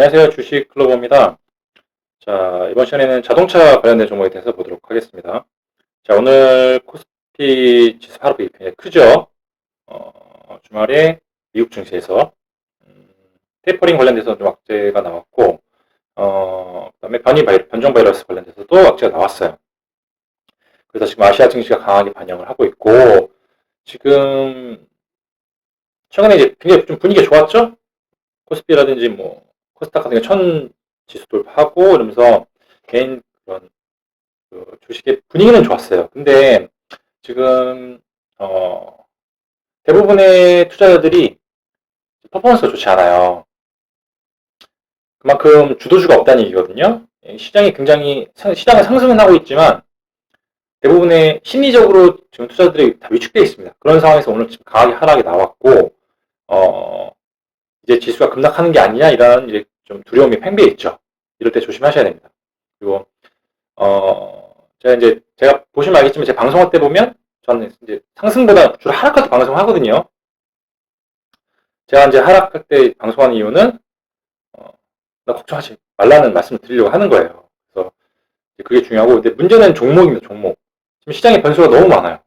안녕하세요. 주식 클로버입니다. 자, 이번 시간에는 자동차 관련된 종목에 대해서 보도록 하겠습니다. 자, 오늘 코스피 지수 하루 굉장히 크죠? 어, 주말에 미국 증시에서 음, 테이퍼링 관련돼서 좀 악재가 나왔고, 어, 그 다음에 변이 바이러, 변종 바이러스 관련돼서도 악재가 나왔어요. 그래서 지금 아시아 증시가 강하게 반영을 하고 있고, 지금 최근에 이제 굉장히 좀 분위기가 좋았죠? 코스피라든지 뭐 코스닥 같은 게천 지수 돌파하고 이러면서 개인 그런 그 주식의 분위기는 좋았어요. 근데 지금 어 대부분의 투자자들이 퍼포먼스가 좋지 않아요. 그만큼 주도주가 없다는 얘기거든요. 시장이 굉장히 시장은 상승은 하고 있지만 대부분의 심리적으로 지금 투자들이 다 위축되어 있습니다. 그런 상황에서 오늘 지금 강하게 하락이 나왔고 어 이제 지수가 급락하는 게 아니냐 이런 이제 좀 두려움이 팽배해 있죠. 이럴 때 조심하셔야 됩니다. 그리고 어 제가 이제 제가 보시면 알겠지만 제 방송할 때 보면 저는 이제 상승보다 주로 하락할 때 방송하거든요. 제가 이제 하락할 때 방송하는 이유는 어, 나 걱정하지 말라는 말씀을 드리려고 하는 거예요. 그래서 그게 중요하고 근데 문제는 종목입니다. 종목. 지금 시장에 변수가 너무 많아요.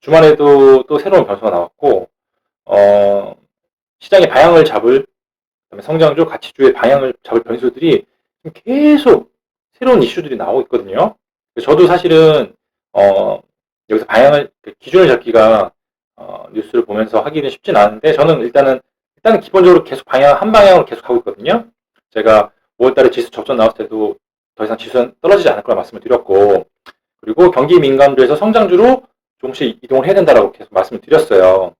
주말에도 또 새로운 변수가 나왔고 어, 시장의 방향을 잡을 그다음에 성장주, 가치주의 방향을 잡을 변수들이 계속 새로운 이슈들이 나오고 있거든요. 저도 사실은 어, 여기서 방향을 그 기준을 잡기가 어, 뉴스를 보면서 하기는 쉽진 않은데 저는 일단은 일단은 기본적으로 계속 방향 한 방향으로 계속 가고 있거든요. 제가 5월달에 지수 접전 나왔을 때도 더 이상 지수는 떨어지지 않을 거라 말씀을 드렸고 그리고 경기 민감주에서 성장주로 조금씩 이동을 해야 된다라고 계속 말씀을 드렸어요.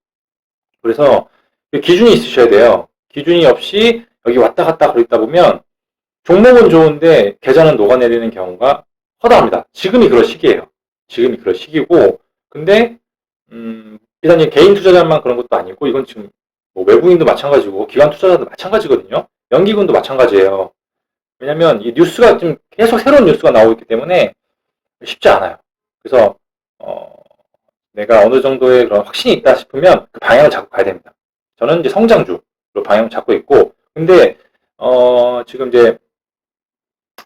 그래서 그 기준이 있으셔야 돼요. 기준이 없이 여기 왔다 갔다 그러다 보면 종목은 좋은데 계좌는 녹아내리는 경우가 허다합니다. 지금이 그럴 시기예요. 지금이 그럴 시기고 근데 음, 일단 개인 투자자만 그런 것도 아니고 이건 지금 뭐 외국인도 마찬가지고 기관 투자자도 마찬가지거든요. 연기군도 마찬가지예요. 왜냐하면 이 뉴스가 지금 계속 새로운 뉴스가 나오고 있기 때문에 쉽지 않아요. 그래서 어, 내가 어느 정도의 그런 확신이 있다 싶으면 그 방향을 잡고 가야 됩니다. 저는 이제 성장주로 방향을 잡고 있고, 근데, 어, 지금 이제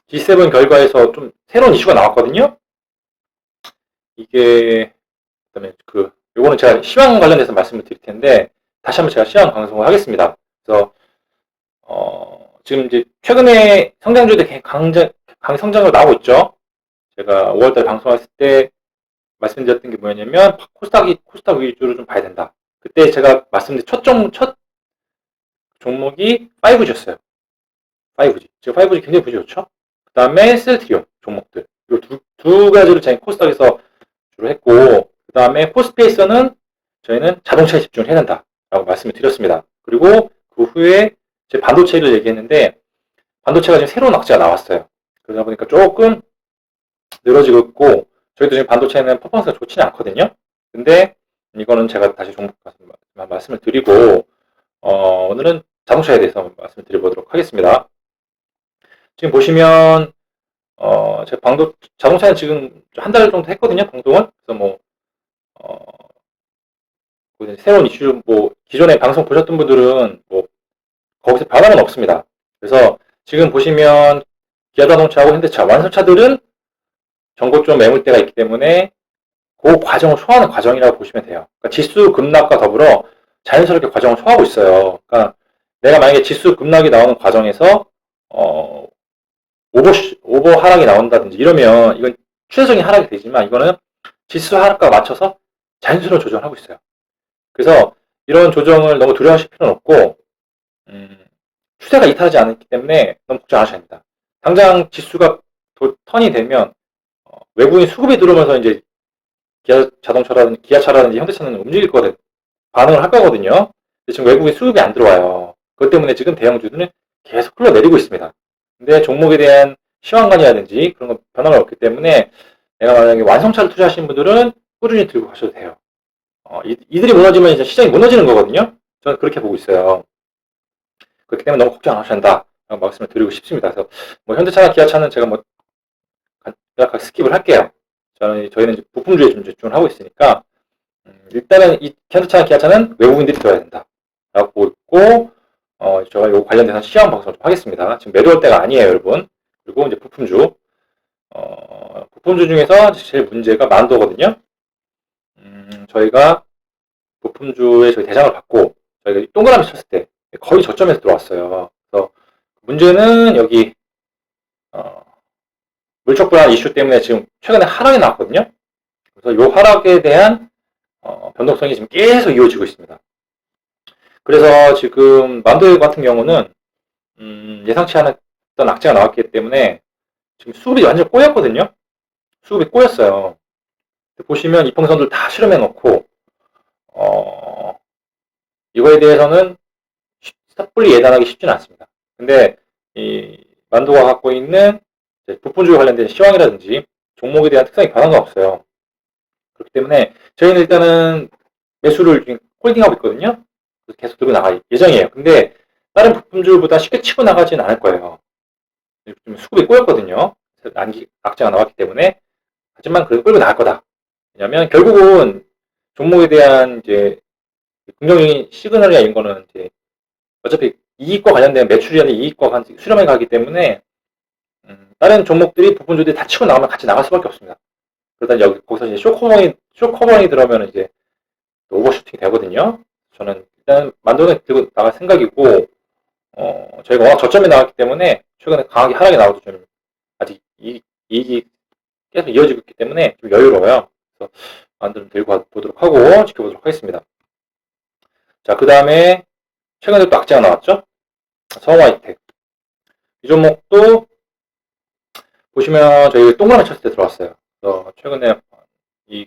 G7 결과에서 좀 새로운 이슈가 나왔거든요? 이게, 그 다음에 그, 요거는 제가 시황 관련해서 말씀을 드릴 텐데, 다시 한번 제가 시황 방송을 하겠습니다. 그래서, 어, 지금 이제 최근에 성장주들 강장, 강성장으로 나오고 있죠? 제가 5월달 방송했을 때 말씀드렸던 게 뭐였냐면, 코스닥이, 코스닥 위주로 좀 봐야 된다. 그때 제가 말씀드린 첫 종, 첫 종목이 5G였어요. 5G. 지금 5G 굉장히 부지 좋죠? 그 다음에 셀트리온 종목들. 이 두, 두 가지를 저희 코스닥에서 주로 했고, 그 다음에 포스페이서는 저희는 자동차에 집중을 해야 된다. 라고 말씀을 드렸습니다. 그리고 그 후에 제 반도체를 얘기했는데, 반도체가 지금 새로운 악재가 나왔어요. 그러다 보니까 조금 늘어지고 있고, 저희도 지금 반도체는 퍼포먼스가 좋지는 않거든요. 근데 이거는 제가 다시 종목 말씀을 드리고 어, 오늘은 자동차에 대해서 말씀을 드려보도록 하겠습니다. 지금 보시면 어, 제 방도 자동차는 지금 한 달 정도 했거든요, 방송은. 그래서 뭐 어, 그 새로운 이슈 뭐 기존에 방송 보셨던 분들은 뭐 거기서 변화는 없습니다. 그래서 지금 보시면 기아 자동차하고 현대차 완성차들은 전고점 매물대가 있기 때문에 그 과정을 소화하는 과정이라고 보시면 돼요. 그러니까 지수 급락과 더불어 자연스럽게 과정을 소화하고 있어요. 그러니까 내가 만약에 지수 급락이 나오는 과정에서 어, 오버 오버 하락이 나온다든지 이러면 이건 추세적인 하락이 되지만 이거는 지수 하락과 맞춰서 자연스러운 조정을 하고 있어요. 그래서 이런 조정을 너무 두려워하실 필요는 없고 음, 추세가 이탈하지 않기 때문에 너무 걱정 안 하셔야 됩니다. 당장 지수가 도, 턴이 되면 어, 외국인 수급이 들어오면서 이제 기아 자동차라든지 기아차라든지 현대차는 움직일 거든 반응을 할 거거든요. 지금 외국인 수급이 안 들어와요. 그것 때문에 지금 대형주들은 계속 흘러내리고 있습니다. 근데 종목에 대한 시황관이라든지 그런 거 변화가 없기 때문에 내가 만약에 완성차를 투자하시는 분들은 꾸준히 들고 가셔도 돼요. 어, 이, 들이 무너지면 이제 시장이 무너지는 거거든요. 저는 그렇게 보고 있어요. 그렇기 때문에 너무 걱정 안 하셔야 한다. 말씀을 드리고 싶습니다. 그래서 뭐 현대차나 기아차는 제가 뭐 간략하게 스킵을 할게요. 저는 저희는 이제 부품주에 좀 집중을 하고 있으니까 음, 일단은 이 현대차나 기아차는 외국인들이 들어야 된다. 라고 보고 있고 어, 제가 요 관련돼서 시험 방송을 좀 하겠습니다. 지금 매도할 때가 아니에요, 여러분. 그리고 이제 부품주. 어, 부품주 중에서 제일 문제가 만도거든요. 음, 저희가 부품주의 저희 대장을 받고 저희가 동그라미 쳤을 때 거의 저점에서 들어왔어요. 그래서 문제는 여기 어, 물적 불안 이슈 때문에 지금 최근에 하락이 나왔거든요. 그래서 이 하락에 대한 어, 변동성이 지금 계속 이어지고 있습니다. 그래서 지금 만도 같은 경우는 음, 예상치 않았던 악재가 나왔기 때문에 지금 수급이 완전 꼬였거든요. 수급이 꼬였어요. 보시면 이평선들 다 실험해 놓고 어, 이거에 대해서는 섣불리 예단하기 쉽지는 않습니다. 근데 이 만도가 갖고 있는 부품주에 관련된 시황이라든지 종목에 대한 특성이 건 없어요. 그렇기 때문에 저희는 일단은 매수를 지금 홀딩하고 있거든요. 그래서 계속 들고 나갈 예정이에요. 근데 다른 부품주보다 쉽게 치고 나가지는 않을 거예요. 좀 수급이 꼬였거든요. 난기 악재가 나왔기 때문에 하지만 그래도 끌고 나갈 거다. 왜냐면 결국은 종목에 대한 이제 긍정적인 시그널이나 이런 거는 이제 어차피 이익과 관련된 매출이나 이익과 관- 수렴해 가기 때문에 음, 다른 종목들이 부분주들이 다 치고 나가면 같이 나갈 수밖에 없습니다. 그러다 여기 거기서 이제 쇼커버링 쇼커버링이 들어오면 이제 또 오버슈팅이 되거든요. 저는 일단 만도는 들고 나갈 생각이고 어, 저희가 워낙 저점에 나왔기 때문에 최근에 강하게 하락이 나와도 좀 아직 이, 이익이 계속 이어지고 있기 때문에 좀 여유로워요. 그래서 만두는 들고 가- 보도록 하고 지켜보도록 하겠습니다. 자, 그 다음에 최근에 또 악재가 나왔죠? 성화이텍. 이 종목도 보시면 저희 동그라미 쳤을 때 들어왔어요. 그래서 최근에 이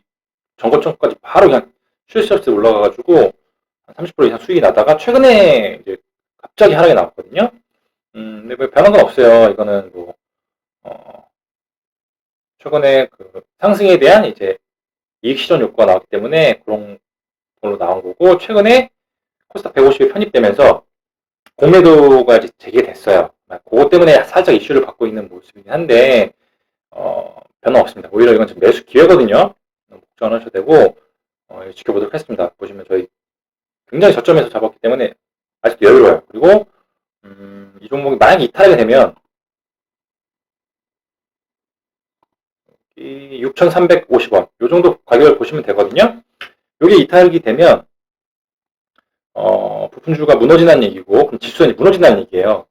전고점까지 바로 그냥 슈시업스 올라가가지고 한 30% 이상 수익이 나다가 최근에 이제 갑자기 하락이 나왔거든요. 음, 근데 뭐 변한 건 없어요. 이거는 뭐, 어, 최근에 그 상승에 대한 이제 이익 실현 요구가 나왔기 때문에 그런 걸로 나온 거고, 최근에 코스닥 150이 편입되면서 공매도가 이제 재개됐어요. 그것 때문에 살짝 이슈를 받고 있는 모습이긴 한데, 어, 변화 없습니다. 오히려 이건 지금 매수 기회거든요. 걱정 안 하셔도 되고, 어, 지켜보도록 하겠습니다. 보시면 저희 굉장히 저점에서 잡았기 때문에 아직도 여유로워요. 그리고, 음, 이 종목이 만약에 이탈하게 되면, 이 6,350원. 요 정도 가격을 보시면 되거든요. 요게 이탈이 되면, 어, 부품주가 무너진다는 얘기고, 그럼 지수선이 무너진다는 얘기예요.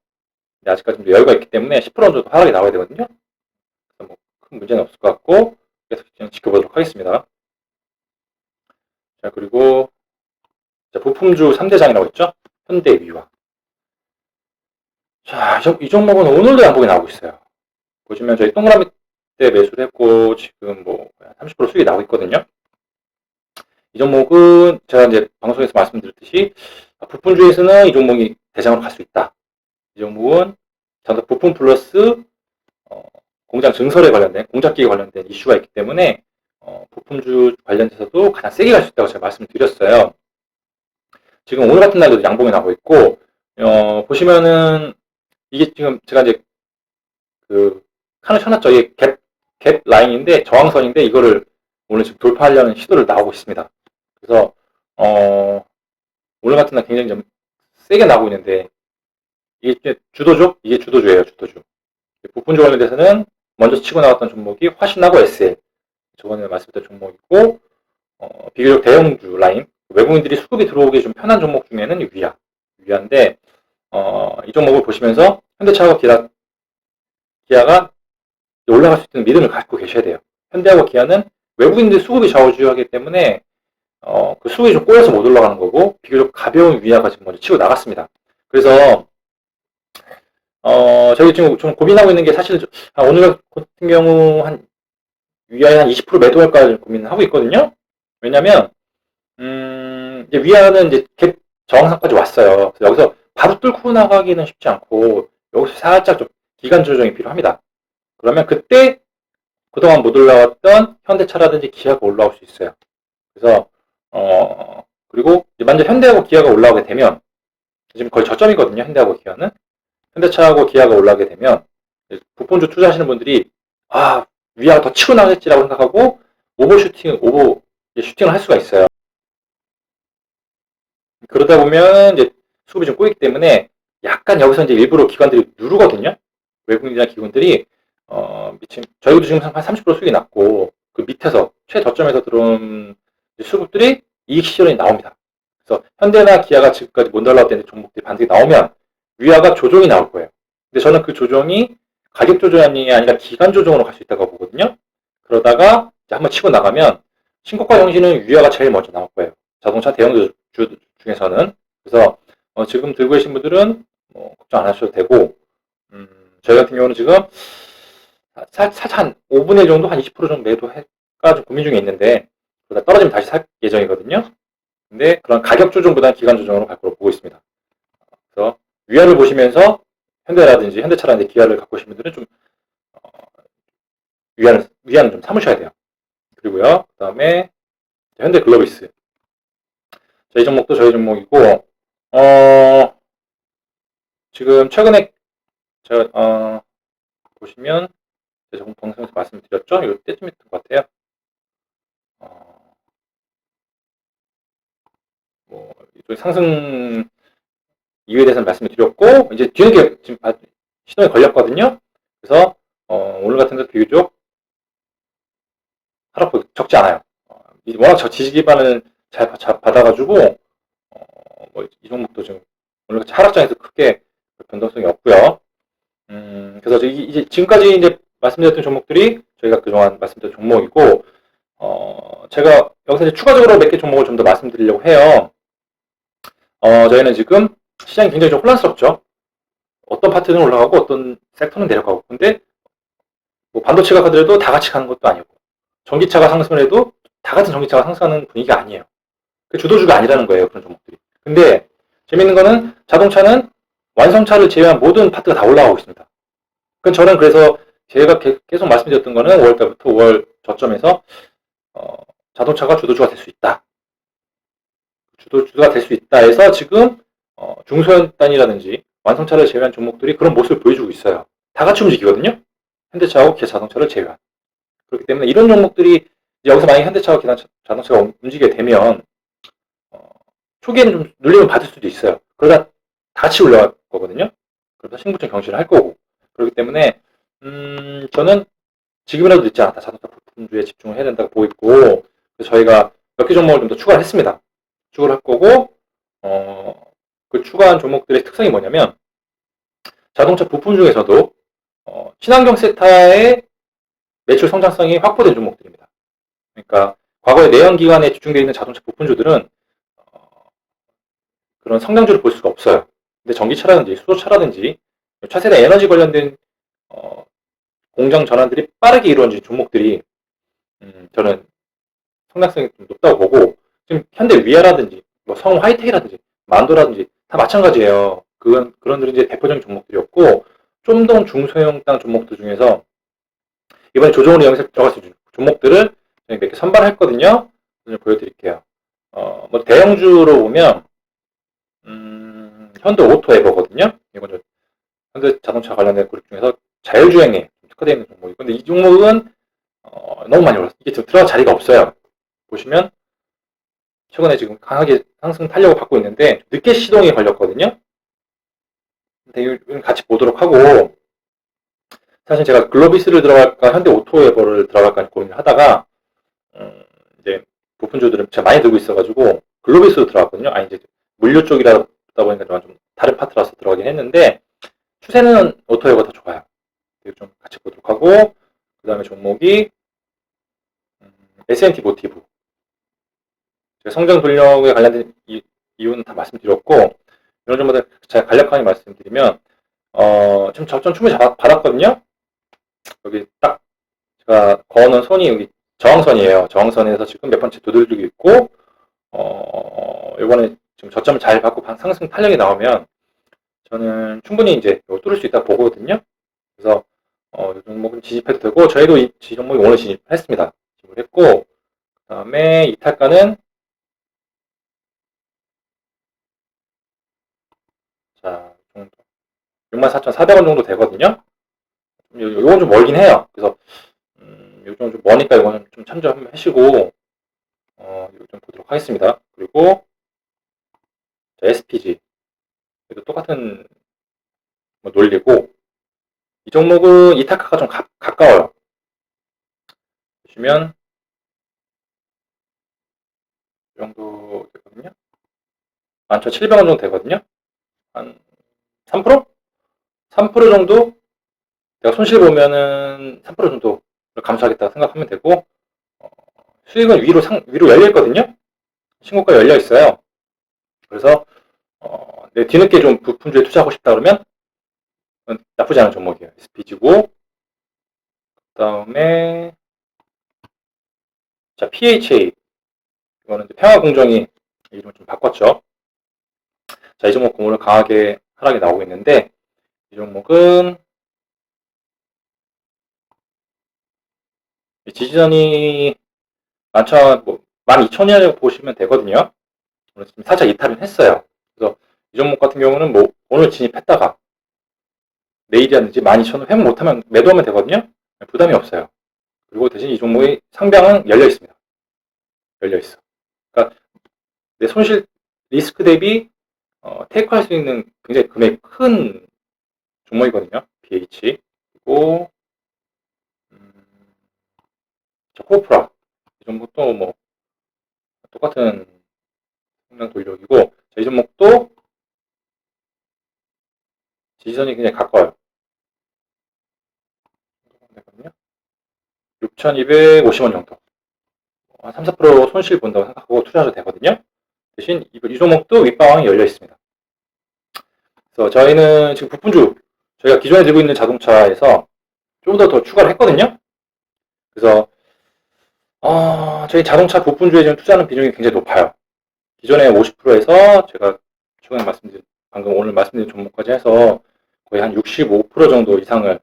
근데 아직까지 좀 여유가 있기 때문에 10% 정도 하락이 나와야 되거든요. 그래서 뭐 큰 문제는 없을 것 같고, 계속 지켜보도록 하겠습니다. 자, 그리고, 자, 부품주 3대장이라고 했죠? 현대 위와. 자, 이 종목은 오늘도 양봉이 나오고 있어요. 보시면 저희 동그라미 때 매수를 했고, 지금 뭐, 30% 수익이 나오고 있거든요. 이 종목은 제가 이제 방송에서 말씀드렸듯이, 아, 부품주에서는 이 종목이 대장으로 갈 수 있다. 이 종목은 전부 부품 플러스, 어, 공장 증설에 관련된, 공작기에 관련된 이슈가 있기 때문에, 어, 부품주 관련돼서도 가장 세게 갈 수 있다고 제가 말씀을 드렸어요. 지금 오늘 같은 날도 양봉이 나오고 있고, 어, 보시면은, 이게 지금 제가 이제 그 칸을 쳐놨죠. 이게 갭, 갭 라인인데 저항선인데 이거를 오늘 지금 돌파하려는 시도를 나오고 있습니다. 그래서 어, 오늘 같은 날 굉장히 좀 세게 나오고 있는데 이게 주도주? 이게 주도주예요. 주도주. 부품주 관련돼서는 먼저 치고 나왔던 종목이 화신하고 SL 저번에 말씀드렸던 종목이고 어, 비교적 대형주 라인 외국인들이 수급이 들어오기 좀 편한 종목 중에는 위아 위아인데 어, 이 종목을 보시면서 현대차하고 기아, 기아가 올라갈 수 있는 믿음을 갖고 계셔야 돼요. 현대하고 기아는 외국인들 수급이 좌우지우하기 때문에 어, 그 수급이 좀 꼬여서 못 올라가는 거고 비교적 가벼운 위아가 지금 먼저 치고 나갔습니다. 그래서 어, 저희 지금 좀 고민하고 있는 게 사실 좀- 아, 오늘 같은 경우 한 위아에 한20% 매도할까 좀 고민을 하고 있거든요. 왜냐면 음, 이제 위아는 이제 갭 저항선까지 왔어요. 여기서 바로 뚫고 나가기는 쉽지 않고 여기서 살짝 좀 기간 조정이 필요합니다. 그러면 그때 그동안 못 올라왔던 현대차라든지 기아가 올라올 수 있어요. 그래서 어 그리고 만약 현대하고 기아가 올라오게 되면 지금 거의 저점이거든요. 현대하고 기아는 현대차하고 기아가 올라오게 되면 부품주 투자하시는 분들이 아 위아가 더 치고 나겠지라고 생각하고 오버슈팅 오버 슈팅을 할 수가 있어요. 그러다 보면 이제 수급이 좀 꼬이기 때문에 약간 여기서 이제 일부러 기관들이 누르거든요. 외국인이나 기관들이 어, 미친 저희도 지금 한 30% 수익이 났고 그 밑에서 최저점에서 들어온 수급들이 이익 실현이 나옵니다. 그래서 현대나 기아가 지금까지 못 올라왔던 종목들이 반드시 나오면 위아가 조정이 나올 거예요. 근데 저는 그 조정이 가격 조정이 아니라 기간 조정으로 갈 수 있다고 보거든요. 그러다가 한번 치고 나가면 신고가 형신은 위아가 제일 먼저 나올 거예요. 자동차 대형 주 중에서는 그래서 어, 지금 들고 계신 분들은 뭐 걱정 안 하셔도 되고 음, 저희 같은 경우는 지금 살짝 한 5분의 1 정도 한 20% 정도 매도해가 좀 고민 중에 있는데 그러다 떨어지면 다시 살 예정이거든요. 근데 그런 가격 조정보다는 기간 조정으로 갈 거로 보고 있습니다. 그래서 위아를 보시면서 현대라든지 현대차라든지 기아를 갖고 계신 분들은 좀 어, 위안을 위안을 좀 삼으셔야 돼요. 그리고요. 그 다음에 현대 글로비스 저희 종목도 저희 종목이고 어 지금 최근에 저 어, 보시면 제가 방송에서 말씀드렸죠. 이거 때쯤했던 것 같아요. 어, 뭐 상승 이유에 대해서는 말씀을 드렸고 이제 뒤늦게 지금 시동이 걸렸거든요. 그래서 어, 오늘 같은 데도 비교적 하락폭 적지 않아요. 어, 워낙 저 지지 기반을 잘 받아가지고 어, 뭐이 종목도 지금 오늘 하락장에서 크게 변동성이 없고요. 음, 그래서 이제 지금까지 이제 말씀드렸던 종목들이 저희가 그동안 말씀드린 종목이고 어, 제가 여기서 이제 추가적으로 몇 개 종목을 좀 더 말씀드리려고 해요. 어, 저희는 지금 시장이 굉장히 좀 혼란스럽죠. 어떤 파트는 올라가고 어떤 섹터는 내려가고. 근데 뭐 반도체가 가더라도 다 같이 가는 것도 아니고 전기차가 상승을 해도 다 같은 전기차가 상승하는 분위기가 아니에요. 그 주도주가 아니라는 거예요. 그런 종목들이. 근데 재밌는 거는 자동차는 완성차를 제외한 모든 파트가 다 올라가고 있습니다. 그 저는 그래서 제가 계속 말씀드렸던 거는 5월달부터 5월 저점에서 어, 자동차가 주도주가 될 수 있다. 주도주가 될 수 있다 해서 지금 어, 중소형단이라든지 완성차를 제외한 종목들이 그런 모습을 보여주고 있어요. 다 같이 움직이거든요. 현대차하고 기아 자동차를 제외한. 그렇기 때문에 이런 종목들이 여기서 만약에 현대차와 기아 자동차가 움직이게 되면 어, 초기에는 좀 눌림을 받을 수도 있어요. 그러다 다 같이 올라갈 거거든요. 그러다 신부증 경신을 할 거고. 그렇기 때문에 음, 저는 지금이라도 늦지 않았다. 자동차 부품주에 집중을 해야 된다고 보고 있고 저희가 몇 개 종목을 좀 더 추가를 했습니다. 추가를 할 거고 어, 그 추가한 종목들의 특성이 뭐냐면 자동차 부품 중에서도 어, 친환경 섹터의 매출 성장성이 확보된 종목들입니다. 그러니까 과거에 내연 기관에 집중되어 있는 자동차 부품주들은 어, 그런 성장주를 볼 수가 없어요. 근데 전기차라든지 수소차라든지 차세대 에너지 관련된 어, 공장 전환들이 빠르게 이루어진 종목들이 음, 저는 성장성이 좀 높다고 보고 지금 현대 위아라든지 뭐 성 화이텍이라든지 만도라든지 다 마찬가지예요. 그건 그런 들이 이제 대표적인 종목들이었고 좀 더 중소형 땅 종목들 중에서 이번에 조정으로 영세 들어갔을 종목들을 몇 개 선발했거든요. 보여드릴게요. 어, 뭐 대형주로 보면 음, 현대 오토 에버거든요. 이건 현대 자동차 관련된 그룹 중에서 자율주행에 특화되어 있는 종목이고 근데 이 종목은 어, 너무 많이 올랐어요. 이게 들어갈 자리가 없어요. 보시면 최근에 지금 강하게 상승 탄력을 받고 있는데 늦게 시동이 걸렸거든요. 같이 보도록 하고 사실 제가 글로비스를 들어갈까 현대 오토웨버를 들어갈까 고민을 하다가 음, 이제 부품주들은 제가 많이 들고 있어가지고 글로비스로 들어갔거든요. 아니 이제 물류 쪽이다 보니까 좀 다른 파트라서 들어가긴 했는데 추세는 오토웨버가 더 좋아요. 좀 같이 보도록 하고 그 다음에 종목이 음, S&T 모티브 성장 동력에 관련된 이, 이유는 다 말씀드렸고 이런 점마다 제가 간략하게 말씀드리면 어, 지금 저점 충분히 잡, 받았거든요. 여기 딱 제가 거는 선이 여기 저항선이에요. 저항선에서 지금 몇 번째 두들기고 있고 어, 이번에 지금 저점을 잘 받고 상승 탄력이 나오면 저는 충분히 이제 뚫을 수 있다 보거든요. 그래서 어, 이 종목은 진입해도 되고 저희도 이, 이 종목이 오늘 진입했습니다. 진입을 했고 그 다음에 이탈가는 자, 정도. 64,400원 정도 되거든요. 요건 좀 멀긴 해요. 그래서, 음, 요즘 좀 머니까 이거는 좀 참조 한번 하시고, 어, 이거 좀 보도록 하겠습니다. 그리고, 자, SPG. 그래도 똑같은 뭐 논리고 이 종목은 이타카가 좀 가, 가까워요. 보시면 이 정도 되거든요. 11,700원 정도 되거든요. 한 3%? 3% 정도? 내가 손실 보면은 3% 정도 감소하겠다 생각하면 되고 어, 수익은 위로 상, 위로 열려 있거든요. 신고가 열려 있어요. 그래서 어, 내 뒤늦게 좀 부품주에 투자하고 싶다 그러면 나쁘지 않은 종목이에요. SPG고 그 다음에 자 PHA 이거는 평화공정이 이름을 좀 바꿨죠. 자, 이 종목 오늘 강하게 하락이 나오고 있는데 이 종목은 지지선이 11,000, 뭐, 12,000원이라고 보시면 되거든요. 오늘 지금 살짝 이탈은 했어요. 그래서 이 종목 같은 경우는 뭐 오늘 진입했다가 내일이라든지 12,000원 회복 못하면 매도하면 되거든요. 부담이 없어요. 그리고 대신 이 종목의 상병은 열려 있습니다. 열려 있어. 그러니까 내 손실 리스크 대비 어, 테이크할 수 있는 굉장히 금액 큰 종목이거든요. BH 그리고 음, 저 코프라 이 종목도 뭐 똑같은 성장 돌력이고 이 종목도 지지선이 굉장히 가까워요. 6,250원 정도. 한 3, 4% 손실 본다고 생각하고 투자하셔도 되거든요. 대신 이 종목도 윗방향이 열려 있습니다. 그래서 저희는 지금 부품주, 저희가 기존에 들고 있는 자동차에서 좀 더 더 추가를 했거든요. 그래서 어, 저희 자동차 부품주에 지금 투자하는 비중이 굉장히 높아요. 기존에 50%에서 제가 최근에 말씀드린 방금 오늘 말씀드린 종목까지 해서 거의 한 65% 정도 이상을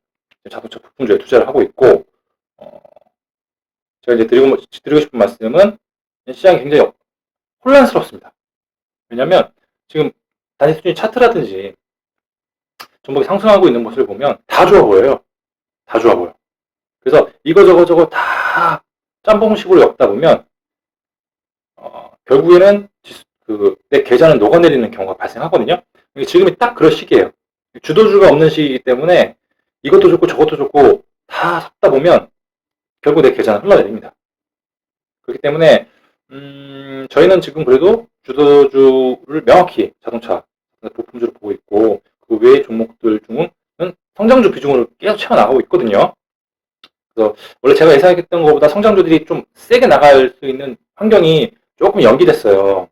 자동차 부품주에 투자를 하고 있고 어, 제가 이제 드리고, 드리고 싶은 말씀은 시장이 굉장히 혼란스럽습니다. 왜냐하면 지금 단위 수준이 차트라든지 종목이 상승하고 있는 모습을 보면 다 좋아 보여요. 다 좋아 보여. 그래서 이거 저거 저거 다 짬뽕식으로 엮다 보면 어, 결국에는 그 내 계좌는 녹아내리는 경우가 발생하거든요. 지금이 딱 그럴 시기예요. 주도주가 없는 시기이기 때문에 이것도 좋고 저것도 좋고 다 섞다 보면 결국 내 계좌는 흘러내립니다. 그렇기 때문에 음, 저희는 지금 그래도 주도주를 명확히 자동차 부품주로 보고 있고 그 외의 종목들 중은 성장주 비중으로 계속 채워나가고 있거든요. 그래서 원래 제가 예상했던 것보다 성장주들이 좀 세게 나갈 수 있는 환경이 조금 연기됐어요.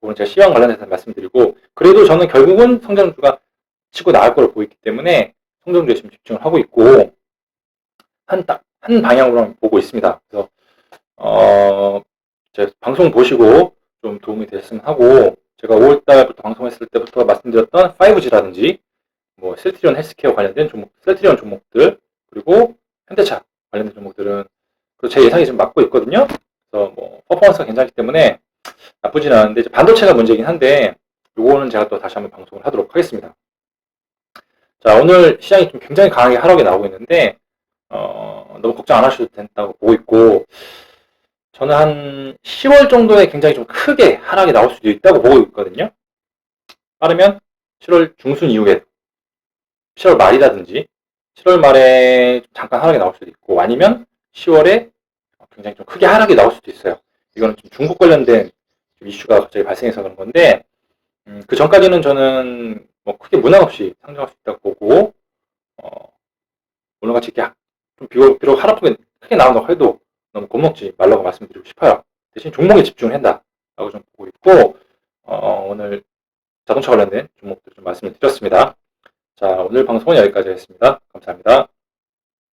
그건 제가 시황 관련해서 말씀드리고 그래도 저는 결국은 성장주가 치고 나갈 걸로 보이기 때문에 성장주에 지금 집중을 하고 있고 한 딱 한 방향으로 보고 있습니다. 그래서 어, 제 방송 보시고 좀 도움이 됐으면 하고 제가 5월달부터 방송했을 때부터 말씀드렸던 5G라든지 뭐 셀트리온 헬스케어 관련된 종목, 셀트리온 종목들 그리고 현대차 관련된 종목들은 제 예상이 좀 맞고 있거든요. 그래서 뭐 퍼포먼스가 괜찮기 때문에 나쁘진 않은데 반도체가 문제긴 한데 요거는 제가 또 다시 한번 방송을 하도록 하겠습니다. 자 오늘 시장이 좀 굉장히 강하게 하락이 나오고 있는데 어, 너무 걱정 안 하셔도 된다고 보고 있고 저는 한 10월 정도에 굉장히 좀 크게 하락이 나올 수도 있다고 보고 있거든요. 빠르면 7월 중순 이후에 7월 말이라든지 7월 말에 잠깐 하락이 나올 수도 있고 아니면 10월에 굉장히 좀 크게 하락이 나올 수도 있어요. 이거는 좀 중국 관련된 이슈가 갑자기 발생해서 그런 건데 음, 그 전까지는 저는 뭐 크게 문항 없이 상승할 수 있다고 보고 어, 오늘같이 이렇게 좀 비록 하락폭이 크게 나온다고 해도 너무 겁먹지 말라고 말씀드리고 싶어요. 대신 종목에 집중을 한다 라고 좀 보고 있고 어, 오늘 자동차 관련된 종목들 좀 말씀을 드렸습니다. 자 오늘 방송은 여기까지 하겠습니다. 감사합니다.